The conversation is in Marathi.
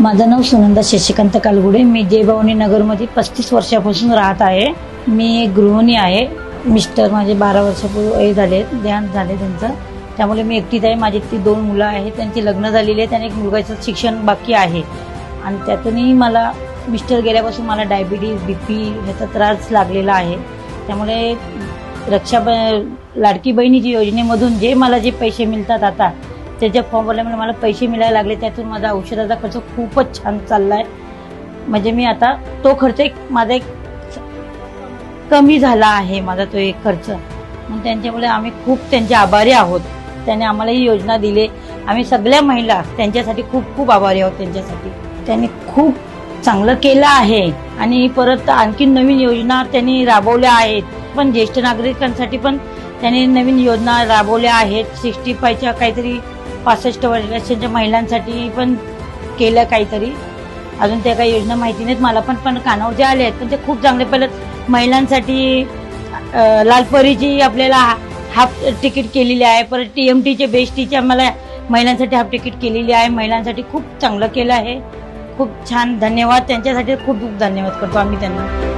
माझं नाव सुनंदा शशिकांत कालगुडे. मी जयभवानी नगरमध्ये पस्तीस वर्षापासून राहत आहे. मी एक गृहिणी आहे. मिस्टर माझे बारा वर्षापूर्वी हे झाले ध्यान झाले त्यांचं. त्यामुळे मी एकटीच आहे. माझी ती दोन मुलं आहेत. त्यांची लग्न झालेली आहे. आणि एक मुलगाचं शिक्षण बाकी आहे. आणि त्यातूनही मला मिस्टर गेल्यापासून मला डायबिटीज बी पी ह्याचा त्रास लागलेला आहे. त्यामुळे रक्षा ब लाडकी बहिणीची योजनेमधून जे मला जे पैसे मिळतात आता त्याच्या फॉर्म भरल्यामुळे मला पैसे मिळायला लागले त्यातून माझा औषधाचा खर्च खूपच छान चालला आहे म्हणजे मी आता तो खर्च एक माझा एक कमी झाला आहे माझा तो एक खर्च. मग त्यांच्यामुळे आम्ही खूप त्यांचे आभारी आहोत. त्याने आम्हाला ही योजना दिली. आम्ही सगळ्या महिला त्यांच्यासाठी खूप खूप आभारी आहोत त्यांच्यासाठी. त्यांनी खूप चांगलं केलं आहे. आणि परत आणखी नवीन योजना त्यांनी राबवल्या आहेत. पण ज्येष्ठ नागरिकांसाठी पण त्यांनी नवीन योजना राबवल्या आहेत. सिक्स्टी फायच्या काहीतरी पासष्ट वर्षाच्या महिलांसाठी पण केलं काहीतरी. अजून त्या काही योजना माहिती नाहीत मला पण पण कानावरती आले आहेत पण ते खूप चांगले. पहिलं महिलांसाठी लालपरीची आपल्याला हाफ तिकीट केलेली आहे. परत टी एम टीचे बेस्ट आम्हाला महिलांसाठी हाफ तिकीट केलेली आहे. महिलांसाठी खूप चांगलं केलं आहे. खूप छान. धन्यवाद. त्यांच्यासाठी खूप खूप धन्यवाद करतो आम्ही त्यांना.